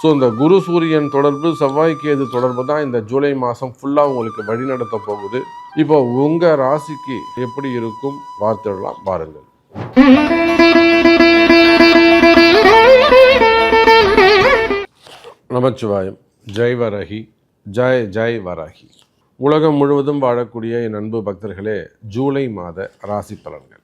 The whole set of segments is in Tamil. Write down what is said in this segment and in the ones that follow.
ஸோ இந்த குரு சூரியன் தொடர்பு செவ்வாய்க்கேது தொடர்பு தான் இந்த ஜூலை மாதம் ஃபுல்லாக உங்களுக்கு வழிநடத்த போகுது. இப்போ உங்கள் ராசிக்கு எப்படி இருக்கும்? பார்த்துடலாம் பாருங்கள். நமச்சிவாயம். ஜெய் வரஹி ஜெய் ஜெய் வராகி. உலகம் முழுவதும் வாழக்கூடிய என் அன்பு பக்தர்களே ஜூலை மாத ராசி பலன்கள்.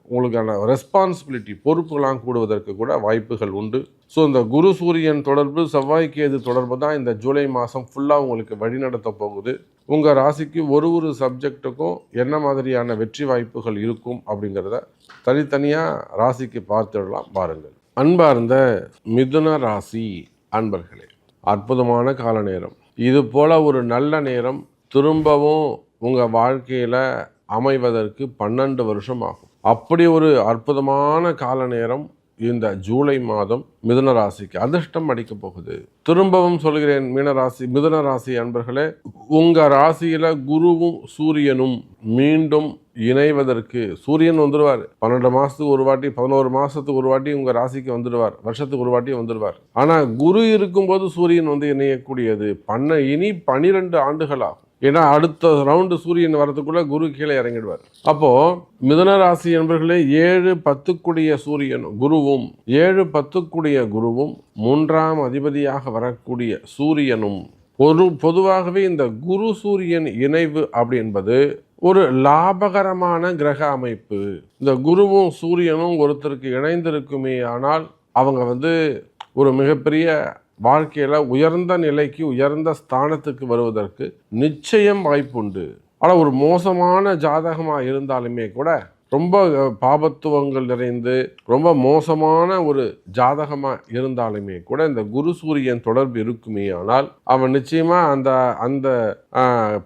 உங்களுக்கான ரெஸ்பான்சிபிலிட்டி பொறுப்புகளாக கூடுவதற்கு கூட வாய்ப்புகள் உண்டு. ஸோ இந்த குரு சூரியன் தொடர்பு செவ்வாய்க்கேது தொடர்பு தான் இந்த ஜூலை மாதம் ஃபுல்லாக உங்களுக்கு வழிநடத்த போகுது. உங்கள் ராசிக்கு ஒரு ஒரு சப்ஜெக்ட்டுக்கும் என்ன மாதிரியான வெற்றி வாய்ப்புகள் இருக்கும் அப்படிங்கிறத தனித்தனியாக ராசிக்கு பார்த்துடலாம் பாருங்கள். அன்பார்ந்த மிதுன ராசி அன்பர்களே அற்புதமான கால நேரம் இது போல் ஒரு நல்ல நேரம் திரும்பவும் உங்கள் வாழ்க்கையில் அமைவதற்கு பன்னெண்டு வருஷம் ஆகும். அப்படி ஒரு அற்புதமான கால நேரம் இந்த ஜூலை மாதம் மிதுன ராசிக்கு அதிர்ஷ்டம் அடிக்க போகுது. திரும்பவும் சொல்கிறேன் மீனராசி மிதுன ராசி அன்பர்களே உங்க ராசியில குருவும் சூரியனும் மீண்டும் இணைவதற்கு சூரியன் வந்துடுவார் பன்னெண்டு மாசத்துக்கு ஒரு வாட்டி பதினோரு மாசத்துக்கு ஒரு வாட்டி உங்க ராசிக்கு வந்துடுவார் வருஷத்துக்கு ஒரு வாட்டி வந்துடுவார் ஆனா குரு இருக்கும்போது சூரியன் வந்து இணையக்கூடியது. பண்ண இனி பனிரெண்டு ஆண்டுகள் ஆகும். ஏன்னா அடுத்த ரவுண்டு சூரியன் வரதுக்குள்ளே குரு கீழே இறங்கிடுவார். அப்போ மிதன ராசி என்பர்களே ஏழு பத்துக்குடிய சூரியனும் குருவும் ஏழு பத்துக்குடிய குருவும் மூன்றாம் அதிபதியாக வரக்கூடிய சூரியனும் ஒரு பொதுவாகவே இந்த குரு சூரியன் இணைவு அப்படி என்பது ஒரு லாபகரமான கிரக அமைப்பு. இந்த குருவும் சூரியனும் ஒருத்தருக்கு இணைந்திருக்குமே ஆனால் அவங்க வந்து ஒரு மிகப்பெரிய வாழ்க்கையில் உயர்ந்த நிலைக்கு உயர்ந்த ஸ்தானத்துக்கு வருவதற்கு நிச்சயம் வாய்ப்புண்டு. ஆனால் ஒரு மோசமான ஜாதகமாக இருந்தாலுமே கூட ரொம்ப பாபத்துவங்கள் நிறைந்து ரொம்ப மோசமான ஒரு ஜாதகமாக இருந்தாலுமே கூட இந்த குரு சூரியன் தொடர்பு இருக்குமே ஆனால் அவன் நிச்சயமாக அந்த அந்த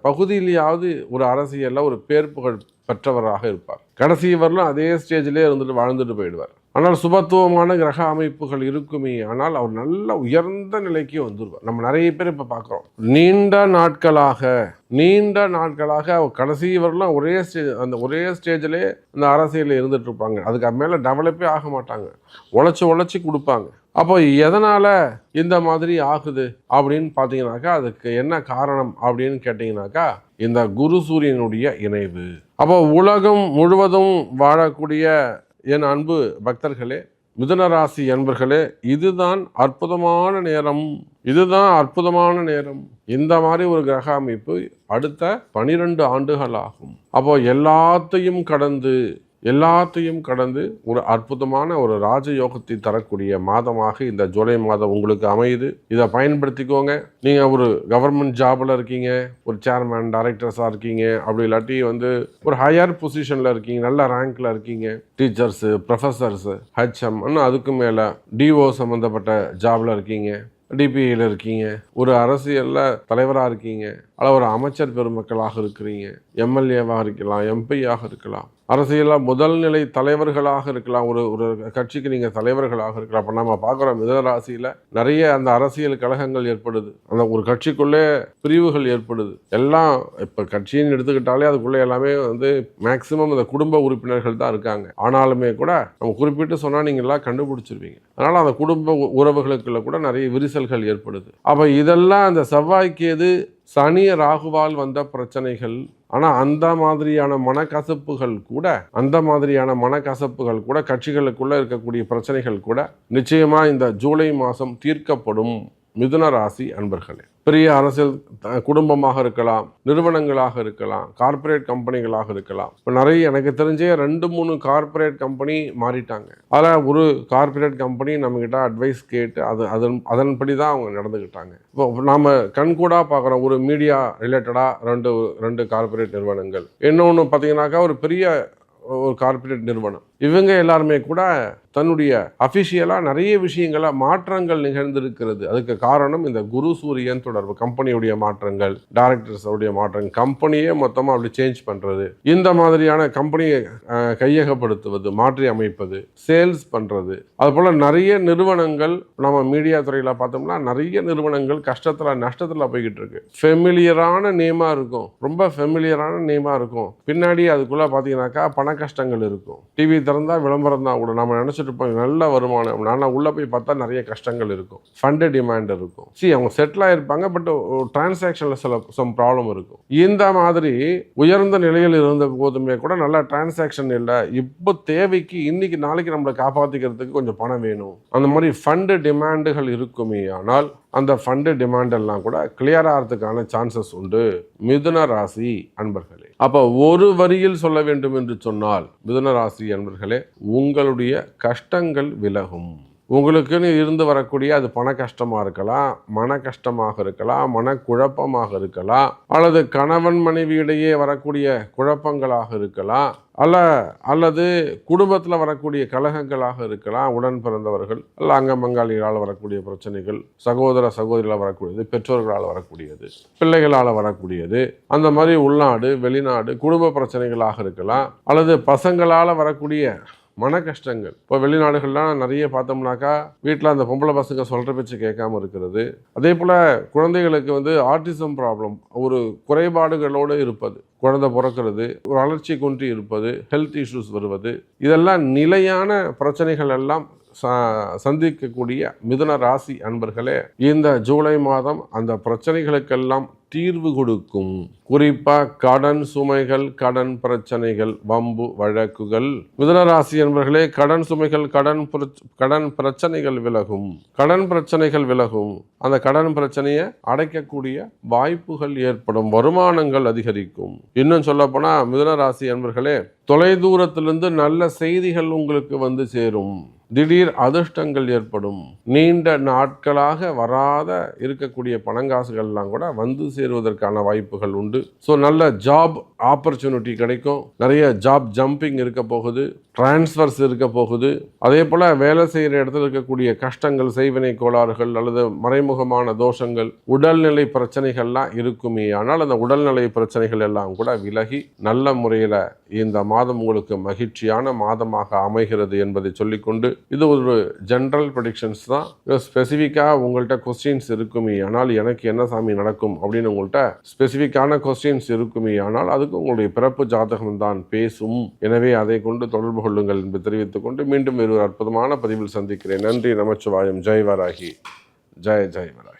பகுதியிலேயாவது ஒரு அரசியலில் ஒரு பேர் புகழ் பெற்றவராக இருப்பார். கடைசி வரலும் அதே ஸ்டேஜ்லேயே இருந்துட்டு வாழ்ந்துட்டு போயிடுவார். ஆனால் சுபத்துவமான கிரக அமைப்புகள் இருக்குமே. ஆனால் அவர் நல்ல உயர்ந்த நிலைக்கு வந்துடுவார் நம்ம நிறைய பேர் இப்போ பார்க்குறோம் நீண்ட நாட்களாக நீண்ட நாட்களாக அவர் கடைசி வரலாம் ஒரே ஸ்டேஜ் அந்த ஒரே ஸ்டேஜிலே அந்த அரசியலில் இருந்துட்டு இருப்பாங்க. அதுக்கு மேலே டெவலப்பே ஆக மாட்டாங்க. உழைச்சி உழைச்சி கொடுப்பாங்க. அப்போ எதனால் இந்த மாதிரி ஆகுது அப்படின்னு பார்த்தீங்கன்னாக்கா அதுக்கு என்ன காரணம் அப்படின்னு கேட்டிங்கனாக்கா இந்த குரு சூரியனுடைய இணைவு. அப்போ உலகம் முழுவதும் வாழக்கூடிய என் அன்பு பக்தர்களே மிதுன ராசி அன்பர்களே இதுதான் அற்புதமான நேரம். இதுதான் அற்புதமான நேரம். இந்த மாதிரி ஒரு கிரக அமைப்பு அடுத்த பனிரெண்டு ஆண்டுகள் ஆகும் அப்போ எல்லாத்தையும் கடந்து எல்லாத்தையும் கடந்து ஒரு அற்புதமான ஒரு ராஜயோகத்தை தரக்கூடிய மாதமாக இந்த ஜூலை மாதம் உங்களுக்கு அமையுது. இதை பயன்படுத்திக்கோங்க. நீங்கள் ஒரு கவர்மெண்ட் ஜாபில் இருக்கீங்க ஒரு சேர்மேன் டைரக்டர்ஸாக இருக்கீங்க அப்படி இல்லாட்டி வந்து ஒரு ஹையர் பொசிஷனில் இருக்கீங்க நல்ல ரேங்க்கில் இருக்கீங்க. டீச்சர்ஸு ப்ரொஃபஸர்ஸு ஹெச்எம் இன்னும் அதுக்கு மேலே டிஓ சம்மந்தப்பட்ட ஜாபில் இருக்கீங்க டிபிஐயில் இருக்கீங்க ஒரு அரசியலில் தலைவராக இருக்கீங்க. அல்ல ஒரு அமைச்சர் பெருமக்களாக இருக்கிறீங்க. எம்எல்ஏவாக இருக்கலாம் எம்பியாக இருக்கலாம். அரசியலில் முதல் நிலை தலைவர்களாக இருக்கலாம். ஒரு ஒரு கட்சிக்கு நீங்கள் தலைவர்களாக இருக்கலாம். அப்போ நம்ம பார்க்குறோம் மிதராசியில் நிறைய அந்த அரசியல் கழகங்கள் ஏற்படுது. அந்த ஒரு கட்சிக்குள்ளே பிரிவுகள் ஏற்படுது. எல்லாம் இப்போ கட்சின்னு எடுத்துக்கிட்டாலே அதுக்குள்ளே எல்லாமே வந்து மேக்சிமம் அந்த குடும்ப உறுப்பினர்கள் தான் இருக்காங்க. ஆனாலுமே கூட நம்ம குறிப்பிட்டு சொன்னால் நீங்கள் எல்லாம் கண்டுபிடிச்சிருவீங்க. அதனால் அந்த குடும்ப உ- உறவுகளுக்குள்ள கூட நிறைய விரிசல்கள் ஏற்படுது. அப்போ இதெல்லாம் அந்த செவ்வாய்க்கு எது சனி ராகுவால் வந்த பிரச்சனைகள் ஆனால் அந்த மாதிரியான மனக்கசப்புகள் கூட அந்த மாதிரியான மனக்கசப்புகள் கூட கட்சிகளுக்குள்ள இருக்கக்கூடிய பிரச்சனைகள் கூட நிச்சயமா இந்த ஜூலை மாதம் தீர்க்கப்படும் மிதுன ராசி அன்பர்களே. பெரிய அரசியல் குடும்பமாக இருக்கலாம் நிறுவனங்களாக இருக்கலாம் கார்ப்பரேட் கம்பெனிகளாக இருக்கலாம். இப்போ நிறைய எனக்கு தெரிஞ்சே ரெண்டு மூணு கார்ப்பரேட் கம்பெனி மாறிட்டாங்க. அதில் ஒரு கார்ப்பரேட் கம்பெனி நம்மக்கிட்ட அட்வைஸ் கேட்டு அது அதன் அதன்படி தான் அவங்க நடந்துக்கிட்டாங்க. இப்போ நாம் கண்கூடாக பார்க்குறோம் ஒரு மீடியா ரிலேட்டடாக ரெண்டு ரெண்டு கார்ப்பரேட் நிறுவனங்கள். இன்னொன்று பார்த்தீங்கன்னாக்கா ஒரு பெரிய ஒரு கார்ப்பரேட் நிறுவனம். இவங்க எல்லாருமே கூட தன்னுடைய அஃபிஷியலாக நிறைய விஷயங்கள மாற்றங்கள் நிகழ்ந்திருக்கிறது. அதுக்கு காரணம் இந்த குரு சூரியன் தொடர்பு கம்பெனியுடைய மாற்றங்கள் டைரக்டர்ஸோடைய மாற்றங்கள் கம்பெனியே மொத்தமாக அப்படி சேஞ்ச் பண்ணுறது இந்த மாதிரியான கம்பெனியை கையகப்படுத்துவது மாற்றி அமைப்பது சேல்ஸ் பண்ணுறது அதுபோல் நிறைய நிறுவனங்கள் நம்ம மீடியா துறையில் பார்த்தோம்னா நிறைய நிறுவனங்கள் கஷ்டத்தில் நஷ்டத்தில் போய்கிட்டு இருக்கு. ஃபெமிலியரான நேமாக இருக்கும். ரொம்ப ஃபெமிலியரான நேமாக இருக்கும். பின்னாடி அதுக்குள்ளே பார்த்தீங்கன்னாக்கா பண கஷ்டங்கள் இருக்கும். டிவி திறந்தால் விளம்பரம் தான் கூட. நம்ம நினச்சிட்டு இருப்போம் நல்ல வருமானம். ஆனால் உள்ளே போய் பார்த்தா நிறைய கஷ்டங்கள் இருக்கும். ஃபண்டு டிமாண்ட் இருக்கும். சி அவங்க செட்டில் ஆகிருப்பாங்க பட் டிரான்சாக்ஷனில் சில சம் ப்ராப்ளம் இருக்கும். இந்த மாதிரி உயர்ந்த நிலையில் இருந்த போதுமே கூட நல்ல டிரான்சாக்ஷன் இல்லை. இப்போ தேவைக்கு இன்னைக்கு நாளைக்கு நம்மளை காப்பாற்றிக்கிறதுக்கு கொஞ்சம் பணம் வேணும். அந்த மாதிரி ஃபண்டு டிமாண்டுகள் இருக்குமே ஆனால் அந்த ஃபண்டு டிமாண்ட் எல்லாம் கூட கிளியர் ஆகிறதுக்கான சான்சஸ் உண்டு. மிதுன ராசி அன்பர்களே. அப்போ ஒரு வரியில் சொல்ல வேண்டும் என்று சொன்னால் மிதுன ராசி அன்பர்களே உங்களுடைய கஷ்டங்கள் விலகும். உங்களுக்குன்னு இருந்து வரக்கூடிய அது பண கஷ்டமாக இருக்கலாம் மன கஷ்டமாக இருக்கலாம் மனக்குழப்பமாக இருக்கலாம் அல்லது கணவன் மனைவியிடையே வரக்கூடிய குழப்பங்களாக இருக்கலாம் அல்ல அல்லது குடும்பத்தில் வரக்கூடிய கலகங்களாக இருக்கலாம் உடன் பிறந்தவர்கள் அல்ல அங்கமங்காளிகளால் வரக்கூடிய பிரச்சனைகள் சகோதர சகோதரிகளால் வரக்கூடியது பெற்றோர்களால் வரக்கூடியது பிள்ளைகளால் வரக்கூடியது அந்த மாதிரி உள்நாடு வெளிநாடு குடும்ப பிரச்சனைகளாக இருக்கலாம் அல்லது பசங்களால் வரக்கூடிய மன கஷ்டங்கள் இப்போ வெளிநாடுகள்லாம் நிறைய பார்த்தோம்னாக்கா வீட்டில் அந்த பொம்பளை பசங்க சொல்கிற பேச்சு கேட்காம இருக்கிறது. அதே போல் குழந்தைகளுக்கு வந்து ஆர்டிசம் ப்ராப்ளம் ஒரு குறைபாடுகளோடு இருப்பது குழந்தை பிறக்கிறது ஒரு வளர்ச்சி குன்றி இருப்பது ஹெல்த் இஷ்யூஸ் வருவது இதெல்லாம் நிலையான பிரச்சனைகள் எல்லாம் ச- சந்திக்கக்கூடிய மிதுன ராசி அன்பர்களே இந்த ஜூலை மாதம் அந்த பிரச்சனைகளுக்கெல்லாம் தீர்வு கொடுக்கும். குறிப்பாக கடன் சுமைகள் கடன் பிரச்சனைகள் வம்பு வழக்குகள். மிதனராசி என்பர்களே கடன் சுமைகள் கடன் பிரச்- கடன் பிரச்சனைகள் விலகும். கடன் பிரச்சனைகள் விலகும். அந்த கடன் பிரச்சனையை அடைக்கக்கூடிய வாய்ப்புகள் ஏற்படும். வருமானங்கள் அதிகரிக்கும். இன்னும் சொல்ல போனா மிதுன என்பர்களே தொலைதூரத்திலிருந்து நல்ல செய்திகள் உங்களுக்கு வந்து சேரும். திடீர் அதிர்ஷ்டங்கள் ஏற்படும். நீண்ட நாட்களாக வராத இருக்கக்கூடிய பணங்காசுகள்லாம் கூட வந்து சேருவதற்கான வாய்ப்புகள் உண்டு. ஸோ நல்ல ஜாப் ஆப்பர்ச்சுனிட்டி கிடைக்கும். நிறைய ஜாப் ஜம்பிங் இருக்க போகுது. டிரான்ஸ்ஃபர்ஸ் இருக்க போகுது. அதே போல் வேலை செய்கிற இடத்துல இருக்கக்கூடிய கஷ்டங்கள் செய்வினை கோளாறுகள் அல்லது மறைமுகமான தோஷங்கள் உடல்நிலை பிரச்சனைகள்லாம் இருக்குமே. ஆனால் அந்த உடல்நிலை பிரச்சனைகள் எல்லாம் கூட விலகி நல்ல முறையில் இந்த மாதம் உங்களுக்கு மகிழ்ச்சியான மாதமாக அமைகிறது என்பதை சொல்லிக்கொண்டு இது ஒரு ஜென்ரல் ப்ரொடிக்ஷன்ஸ் தான். ஸ்பெசிஃபிக்காக உங்கள்கிட்ட கொஸ்டின்ஸ் இருக்குமே ஆனால் எனக்கு என்ன சாமி நடக்கும் அப்படின்னு உங்கள்கிட்ட ஸ்பெசிஃபிக்கான கொஸ்டின்ஸ் இருக்குமே ஆனால் அதுக்கு உங்களுடைய பிறப்பு ஜாதகம் தான் பேசும். எனவே அதை கொண்டு தொடர்பு கொள்ளுங்கள் என்று தெரிவித்துக் கொண்டு மீண்டும் ஒரு அற்புதமான பதிவில் சந்திக்கிறேன். நன்றி நமச்சிவாயம். ஜெய் வராகி. ஜெய ஜெய் வராகி.